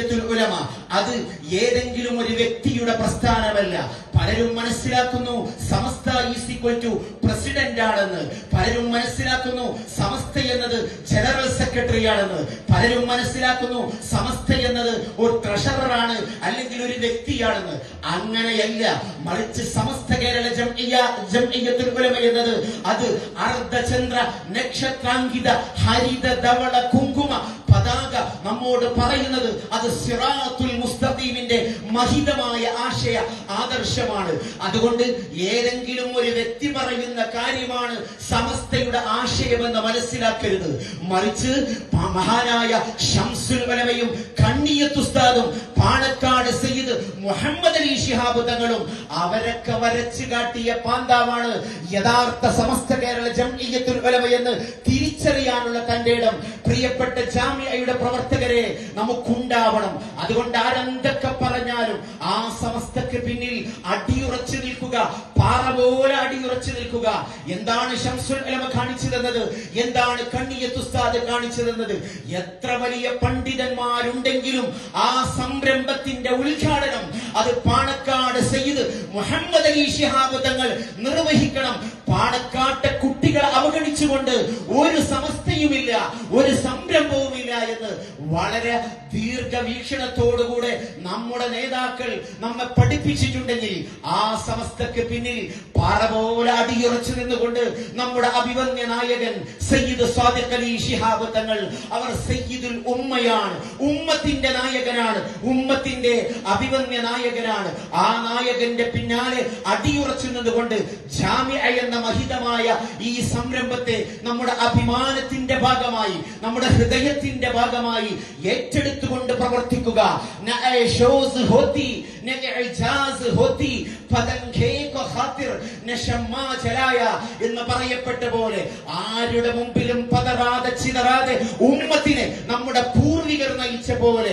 ജംഇയ്യത്തുൽ ഉലമ. അത് ഏതെങ്കിലും ഒരു വ്യക്തിയുടെ പ്രസ്ഥാനമല്ല. പലരും മനസ്സിലാക്കുന്നു Samastha is equal to president ആണെന്ന്. പലരും മനസ്സിലാക്കുന്നു സമസ്ത എന്നത് ജനറൽ സെക്രട്ടറി ആണെന്ന്. പലരും മനസ്സിലാക്കുന്നു സമസ്ത എന്നത് ഒരു ട്രഷറർ ആണ് അല്ലെങ്കിൽ ഒരു വ്യക്തിയാണെന്ന്. അങ്ങനെയല്ല. മറിച്ച് സമസ്ത കേരള ജംഇയ്യ ജംഇയ്യത്തുൽ ഉലമ എന്നത് അത് അർദ്ധചന്ദ്ര നക്ഷത്രാങ്കിത ഹരിത ധവള കുങ്കുമ പതാക നമ്മോട് പറയുന്നത് അത് സിറാത്തുൽ മുസ്തഖീമിന്റെ മഹിതമായ ആശയ ആദർശമാണ്. അതുകൊണ്ട് ഏതെങ്കിലും ഒരു വ്യക്തി പറയുന്ന കാര്യമാണ് സമസ്തയുടെ ആശയമെന്ന് മനസ്സിലാക്കരുത്. മറിച്ച് മഹാനായ ഷംസുൽ വലമയും കണ്ണിയത്തുസ്താദും പാണക്കാട് മുഹമ്മദ് അലി ഷിഹാബ് തങ്ങളും അവരൊക്കെ വരച്ചു കാട്ടിയ പാന്താവാണ് യഥാർത്ഥ സമസ്ത കേരള ജംഇയ്യത്തുൽ ഉലമ എന്ന് തിരിച്ചറിയാനുള്ള തന്റെ ഇടം. പ്രിയപ്പെട്ട ജാമ്യയുടെ പ്രവർത്തകരെ നമുക്കുണ്ടാവണം. അതുകൊണ്ട് ആരെന്തൊക്കെ പറഞ്ഞാലും ആ സമസ്തക്ക് പിന്നിൽ അടിയുറച്ചു നിൽക്കുക. പാറ പോലെ അടിയുറച്ചു നിൽക്കുക. എന്താണ് ഷംസുൽ അലമ കാണിച്ചു തന്നത് എന്താണ് കണ്ണിയത്തുസ്താദ് കാണിച്ചു തന്നത് എത്ര വലിയ പണ്ഡിതന്മാരുണ്ടെങ്കിലും ആ സംരംഭത്തിന്റെ ഉദ്ഘാടനം അത് പാണക്കാട് സയ്യിദ് മുഹമ്മദ് അലി ഷിഹാബ് തങ്ങൾ നിർവഹിക്കണം. പാണക്കാട്ടെ കുട്ടികളെ അവഗണിച്ചുകൊണ്ട് ഒരു സമസ്തയുമില്ല ഒരു സംരംഭവുമില്ല എന്ന് വളരെ ദീർഘവീക്ഷണത്തോടുകൂടെ നമ്മുടെ നേതാക്കൾ നമ്മെ പഠിപ്പിച്ചിട്ടുണ്ടെങ്കിൽ ആ സമസ്തക്ക് പിന്നിൽ പാറ പോലെ അടിയുറച്ചു നിന്നുകൊണ്ട് നമ്മുടെ അഭിവന്യ നായകൻ സയ്യിദ് സ്വാദിഖ് അലി ശിഹാബ് തങ്ങൾ അവർ സയ്യിദുൽ ഉമ്മയാണ്. ഉമ്മത്തിന്റെ നായകനാണ്. ഉമ്മത്തിന്റെ അഭിവന്യ നായകനാണ്. ആ നായകന്റെ പിന്നാലെ അടിയുറച്ചു നിന്നുകൊണ്ട് ജാമ്യ എന്ന മഹിതമായ ഈ സംരംഭത്തെ നമ്മുടെ അഭിമാനത്തിന്റെ ഭാഗമായി നമ്മുടെ ഹൃദയത്തിന്റെ ഭാഗമായി ഏറ്റെടുത്തുകൊണ്ട് പ്രവർത്തിക്കുക. എന്ന് പറയപ്പെട്ട പോലെ ആരുടെ മുമ്പിലും പതറാതെ ചിതറാതെ ഉമ്മത്തിനെ നമ്മുടെ പൂർവികർ നയിച്ച പോലെ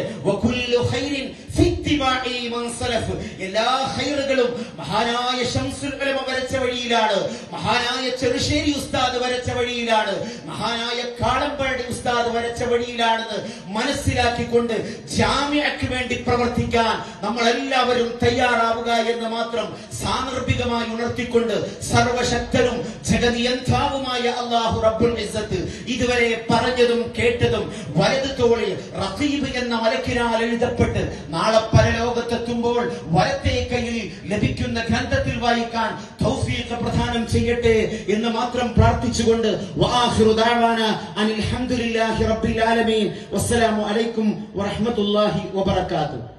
എല്ലാ ഹൈറുകളും മഹാനായ ഷംസുൽ ഉലമ വരച്ച വഴിയിലാണ്. മഹാനായ ചെറുശ്ശേരി ഉസ്താദ് വരച്ച വഴിയിലാണ്. മഹാനായ കാളമ്പാടി ഉസ്താദ് വരച്ച വഴിയിലാണെന്ന് മനസ്സിലാക്കിക്കൊണ്ട് ജാമ്യക്ക് വേണ്ടി പ്രവർത്തിക്കാൻ നമ്മൾ എല്ലാവരും തയ്യാറാവുക എന്ന് മാത്രം സാന്ദർഭികമായി ഉണർത്തിക്കൊണ്ട് സർവശക്തനും ജഗനിയന്താവുമായ അള്ളാഹു റബ്ബുൽ ഇസ്സത്ത് ഇതുവരെ പറഞ്ഞതും കേട്ടതും വലത് തോളിൽ റഖീബ് എന്ന മലക്കിനാൽ എഴുതപ്പെട്ട് നാളെ പരലോകത്തെത്തുമ്പോൾ വലത്തെ കയ്യിൽ ലഭിക്കുന്ന ഗ്രന്ഥത്തിൽ വായിക്കാൻ തൗഫീഖ് പ്രദാനം ചെയ്യട്ടെ എന്ന് മാത്രം പ്രാർത്ഥിച്ചുകൊണ്ട് വാഹിറു ദഅവാന അൽഹംദുലില്ലാഹി ഹംദുലില്ലാഹി റബ്ബിൽ ആലമീൻ. വസ്സലാമു അലൈക്കും വറഹ്മത്തുള്ളാഹി വബറകാതുഹു.